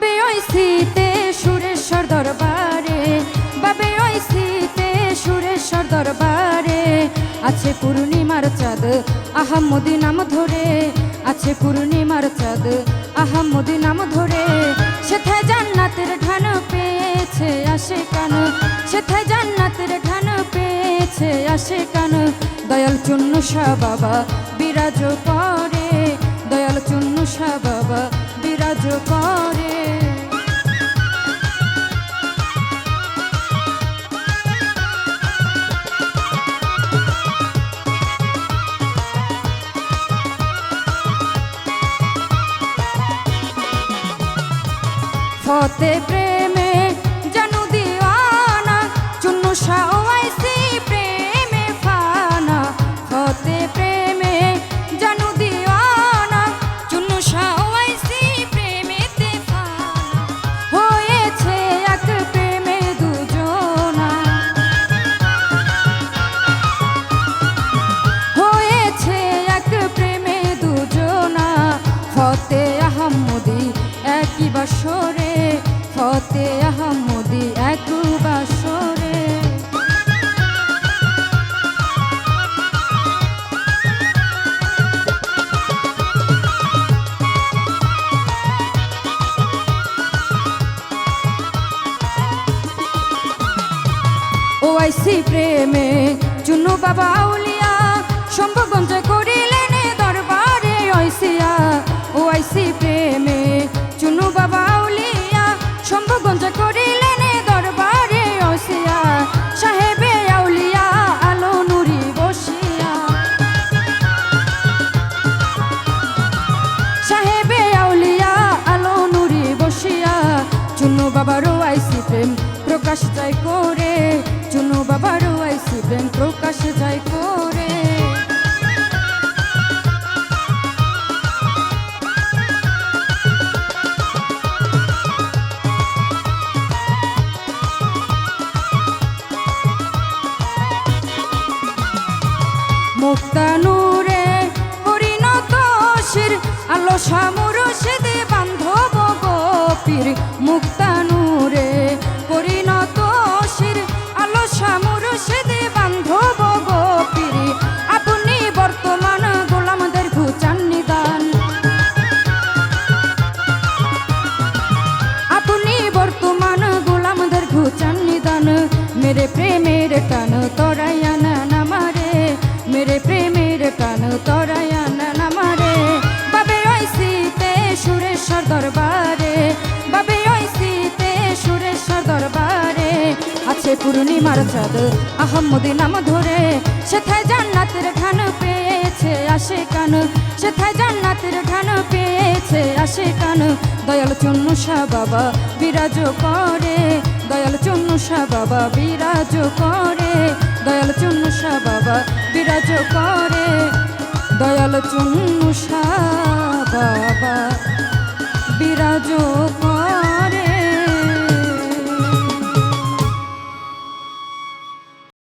বাবে ওই শীতে সুরেশ্বর দরবারে। বাবে ওই শীতে সুরেশ্বর দরবারে। আছে পূর্ণিমার চাঁদ আহাম্মদি নাম ধরে। আছে পূর্ণিমার চাঁদ আহাম্মদি নাম ধরে। সেথায় জান্নাতের ঢান পেয়েছে, আসে কান। সেথায় জান্নাতের ঢান পেয়েছে, আসে কান। দয়াল চুন্নু বাবা বিরাজ করে। দয়াল চুন্নু বাবা বিরাজ করে। ফতে প্রেমে, জানু দিওয়ানা চুন্নু শাওয়াইসি প্রেমে ফানা। ফতে প্রেমে, জানু দিওয়ানা চুন্নু শাওয়াইসি প্রেমেতে ফানা। হয়েছে এক প্রেমে দুজনা। হয়েছে এক প্রেমে দুজনা। ফতে আহম্মদি একই বাসরে। আইসি প্রেমে, চুনু বাবা আউলিয়া সম্ভবঞ্জ করিলেন দরবারে ঐসিয়া ও আইসি প্রেমে, চুনু বাবা আউলিয়া সম্ভবঞ্জ করিলেন দরবারে ঐসিয়া সাহেবে আউলিয়া, আলো নুরি বসিয়া। সাহেবে আউলিয়া, আলো নুরি বসিয়া। চুনু বাবারও আইসি প্রেম প্রকাশ যায় করে চুনু বাবারও আইসি প্রেম প্রকাশ যায় করে। মুক্তানুরে পরিণত শির আলো সামুরুষেদে বান্ধব গোপীর মেরে প্রেমের টান তরায়ানা নামারে, মেরে প্রেমের টান তরায়ানা নামারে। বাবে ঐসিতে সুরেশ্বর দরবারে, বাবে ঐসিতে সুরেশ্বর দরবারে। আছে পূর্ণিমার চাঁদ আহম্মদি নাম ধরে, সেথায় জান্নাতের খান পেয়েছে আসে কান। সেথায় জান্নাতের ঢান পেয়েছে আসে কান। দয়াল চন্নু শাহ বাবা বিরাজ করে, দয়াল চন্নু শাহ বাবা বিরাজ করে, দয়াল চন্নু শাহ বাবা বিরাজ করে, দয়াল চন্নু শাহ বাবা বিরাজ